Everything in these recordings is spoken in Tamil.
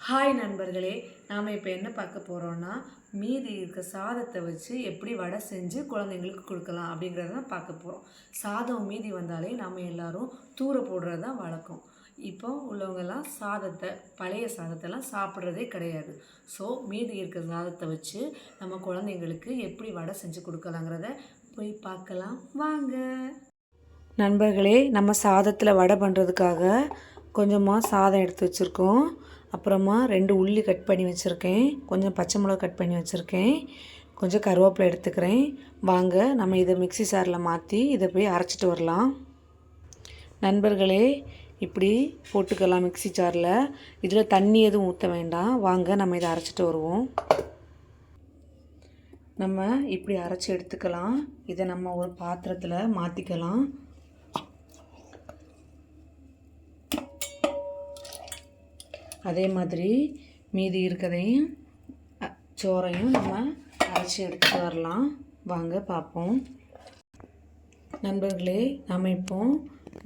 ஹாய் நண்பர்களே. நாம் இப்போ என்ன பார்க்க போகிறோன்னா மீதி இருக்க சாதத்தை வச்சு எப்படி வடை செஞ்சு குழந்தைங்களுக்கு கொடுக்கலாம் அப்படிங்கிறத தான் பார்க்க போகிறோம் சாதம் மீதி வந்தாலே நம்ம எல்லோரும் தூர போடுறது தான் வழக்கம். இப்போ உள்ளவங்கெல்லாம் சாதத்தை பழைய சாதத்தெல்லாம் சாப்பிட்றதே கிடையாது. ஸோ மீதி இருக்கிற சாதத்தை வச்சு நம்ம குழந்தைங்களுக்கு எப்படி வடை செஞ்சு கொடுக்கலாங்கிறத போய் பார்க்கலாம். வாங்க. நண்பர்களே நம்ம சாதத்தில் வடை பண்ணுறதுக்காக கொஞ்சமாக சாதம் எடுத்து வச்சுருக்கோம். அப்புறமா ரெண்டு உள்ளி கட் பண்ணி வச்சுருக்கேன். கொஞ்சம் பச்சை மிளகா கட் பண்ணி வச்சுருக்கேன். கொஞ்சம் கருவேப்பிலை எடுத்துக்கிறேன். வாங்க நம்ம இதை மிக்ஸி சாரில் மாற்றி இதை போய் அரைச்சிட்டு வரலாம். நண்பர்களே இப்படி போட்டுக்கலாம் மிக்ஸி ஜாரில் இதில் தண்ணி எதுவும் ஊற்ற வேண்டாம். வாங்க நம்ம இதை அரைச்சிட்டு வருவோம். நம்ம இப்படி அரைச்சி எடுத்துக்கலாம். இதை நம்ம ஒரு பாத்திரத்தில் மாற்றிக்கலாம் அதே மாதிரி மீதி இருக்கதையும் சோறையும் நம்ம அரைச்சி எடுத்துகிட்டு வரலாம். வாங்க பார்ப்போம். நண்பர்களே நம்ம இப்போ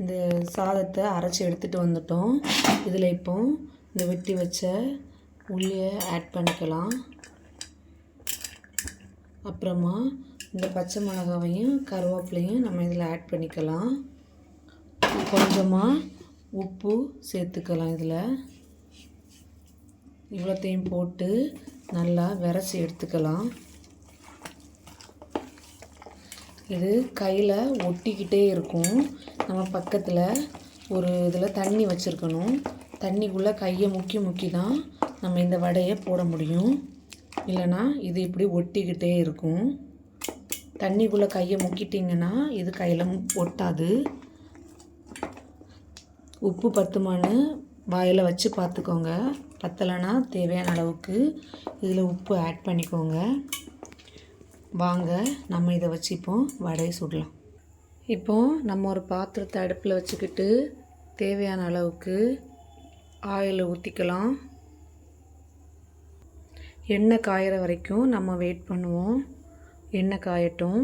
இந்த சாதத்தை அரைச்சி எடுத்துகிட்டு வந்துட்டோம். இதில் இப்போ இந்த வெட்டி வச்ச உள்ளியை ஆட் பண்ணிக்கலாம். அப்புறமா இந்த பச்சை மிளகாவையும் கருவேப்பிலையும் நம்ம இதில் ஆட் பண்ணிக்கலாம். கொஞ்சமாக உப்பு சேர்த்துக்கலாம் இதில். இவ்வளோத்தையும் போட்டு நல்லா விரசி எடுத்துக்கலாம். இது கையில் ஒட்டிக்கிட்டே இருக்கும். நம்ம பக்கத்தில் ஒரு இதில் தண்ணி வச்சுருக்கணும். தண்ணிக்குள்ளே கையை முக்கி முக்கி தான் நம்ம இந்த வடையை போட முடியும். இல்லைன்னா இது இப்படி ஒட்டிக்கிட்டே இருக்கும். தண்ணிக்குள்ளே கையை முக்கிட்டிங்கன்னா இது கையில் ஒட்டாது. உப்பு பத்துமானு வாயில் வச்சு பார்த்துக்கோங்க. பத்தலைன்னா தேவையான அளவுக்கு இதில் உப்பு ஆட் பண்ணிக்கோங்க. வாங்க நம்ம இதை வச்சு இப்போ வடையை சுடலாம். இப்போ நம்ம ஒரு பாத்திரத்தை அடுப்பில் வச்சுக்கிட்டு தேவையான அளவுக்கு ஆயில் ஊற்றிக்கலாம் எண்ணெய் காயிற வரைக்கும் நம்ம வெயிட் பண்ணுவோம். எண்ணெய் காயட்டும்.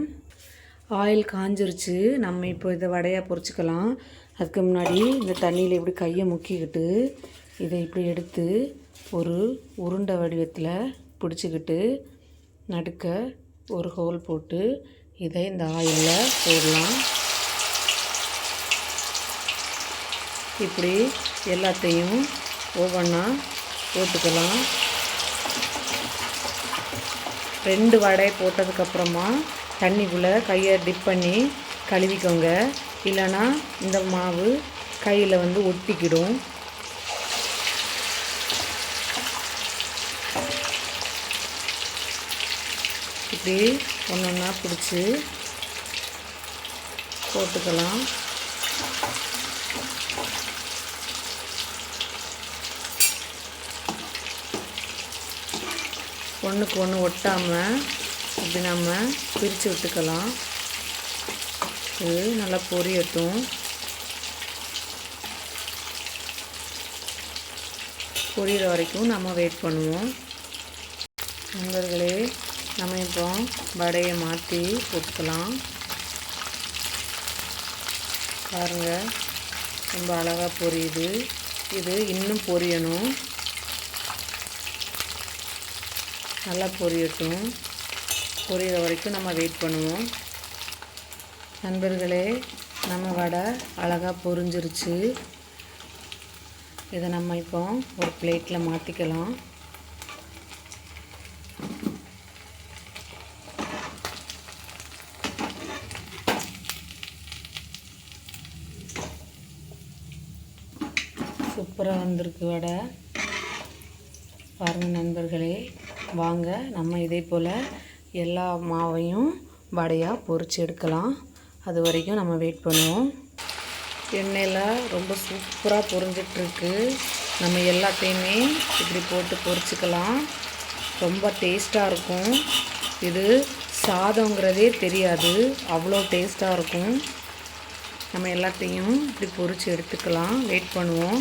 ஆயில் காஞ்சிருச்சு. நம்ம இப்போ இதை வடையாக பொறிச்சிக்கலாம். அதுக்கு முன்னாடி இந்த தண்ணியில் இப்படி கையை முக்கிக்கிட்டு இதை இப்படி எடுத்து ஒரு உருண்டை வடிவத்தில் பிடிச்சிக்கிட்டு நடுக்க ஒரு ஹோல் போட்டு இதை இந்த ஆயிலில் போடலாம். இப்படி எல்லாத்தையும் ஒவ்வொன்றா போட்டுக்கலாம். ரெண்டு வடை போட்டதுக்கப்புறமா தண்ணிக்குள்ளே கையை டிப் பண்ணி கழுவிக்கோங்க. இல்லைன்னா இந்த மாவு கையில் வந்து ஒட்டிக்கிடும். இப்படி ஒன்று ஒன்றா பிடிச்சி போட்டுக்கலாம். ஒன்றுக்கு ஒன்று ஒட்டாமல் இப்படி நம்ம பிரித்து விட்டுக்கலாம். இது நல்லா பொரியட்டும். பொரியிற வரைக்கும் நம்ம வெயிட் பண்ணுவோம். நண்பர்களே நம்ம இப்போ வடையை மாற்றி போட்டுக்கலாம் பாருங்கள் ரொம்ப அழகாக பொரியுது. இது இன்னும் பொரியணும். நல்லா பொரியட்டும். பொரியிற வரைக்கும் நம்ம வெயிட் பண்ணுவோம். நண்பர்களே நம்ம வடை அழகாக பொரிஞ்சிருச்சு. இதை நம்ம இப்போ ஒரு பிளேட்டில் மாற்றிக்கலாம் சூப்பராக வந்திருக்கு வடை. பாருங்கள் நண்பர்களே வாங்க நம்ம இதே போல் எல்லா மாவையும் வடையாக பொறிச்சு எடுக்கலாம். அது வரைக்கும் நம்ம வெயிட் பண்ணுவோம். எண்ணெயில் ரொம்ப சூப்பராக பொரிஞ்சிட்ருக்கு. நம்ம எல்லாத்தையுமே இப்படி போட்டு பொறிச்சிக்கலாம் ரொம்ப டேஸ்ட்டாக இருக்கும். இது சாதங்கிறதே தெரியாது. அவ்வளோ டேஸ்ட்டாக இருக்கும். நம்ம எல்லாத்தையும் இப்படி பொரித்து எடுத்துக்கலாம். வெயிட் பண்ணுவோம்.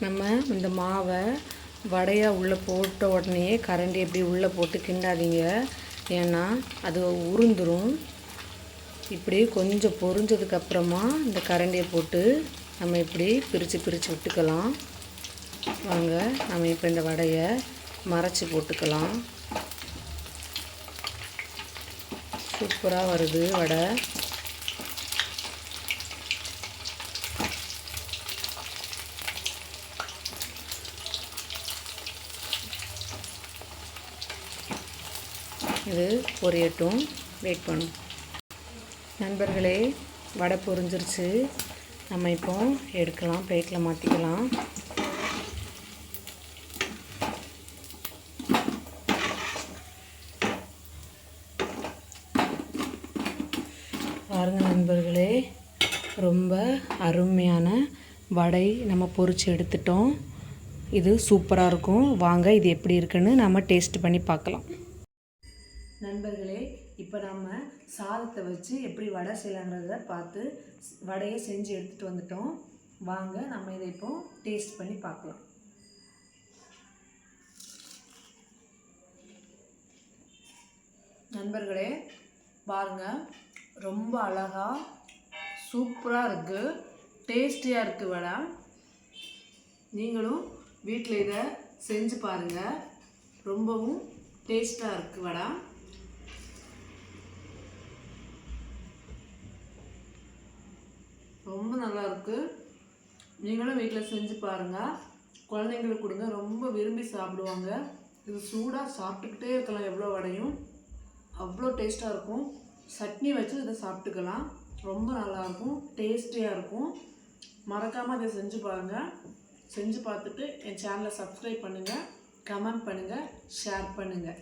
நம்ம இந்த மாவை வடையாக உள்ளே போட்ட உடனே கரண்டி எப்படி உள்ளே போட்டு கிண்டாதீங்க. ஏன்னா அது உருந்துரும். இப்படி கொஞ்சம் பொரிஞ்சதுக்கப்புறமா இந்த கரண்டியை போட்டு நம்ம இப்படி பிரித்து பிரித்து விட்டுக்கலாம். வாங்க நம்ம இப்போ இந்த வடையை மறைச்சி போட்டுக்கலாம். சூப்பராக வருது வடை. இது பொரியட்டும். வெயிட் பண்ணும். நண்பர்களே வடை பொரிஞ்சிருச்சு. நம்ம இப்போ எடுக்கலாம் பிளேட்டில் மாற்றிக்கலாம் பாருங்கள் நண்பர்களே ரொம்ப அருமையான வடை நம்ம பொறிச்சு எடுத்துட்டோம். இது சூப்பராக இருக்கும். வாங்க இது எப்படி இருக்குன்னு நம்ம டேஸ்ட் பண்ணி பார்க்கலாம். நண்பர்களே இப்போ நம்ம சாதத்தை வச்சு எப்படி வடை செய்யலாங்கிறத பார்த்து வடையை செஞ்சு எடுத்துகிட்டு வந்துட்டோம். வாங்க நம்ம இதை இப்போ டேஸ்ட் பண்ணி பார்க்கலாம். நண்பர்களே பாருங்க ரொம்ப அழகாக சூப்பராக இருக்குது டேஸ்டியாக இருக்குது வடை. நீங்களும் வீட்டில் இதை செஞ்சு பாருங்கள் ரொம்பவும் டேஸ்ட்டாக இருக்குது வடை. ரொம்ப நீங்களும் வீட்டில் செஞ்சு பாருங்கள் குழந்தைங்களுக்கு கொடுங்க. ரொம்ப விரும்பி சாப்பிடுவாங்க. இது சூடாக சாப்பிட்டுக்கிட்டே இருக்கலாம் எவ்வளோ வடையும். அவ்வளோ டேஸ்ட்டாக இருக்கும். சட்னி வச்சு இதை சாப்பிட்டுக்கலாம். ரொம்ப நல்லாயிருக்கும் டேஸ்டியாக இருக்கும். மறக்காமல் இதை செஞ்சு பாருங்கள் செஞ்சு பார்த்துட்டு என் சேனலை சப்ஸ்கிரைப் பண்ணுங்கள் கமெண்ட் பண்ணுங்கள் ஷேர் பண்ணுங்கள்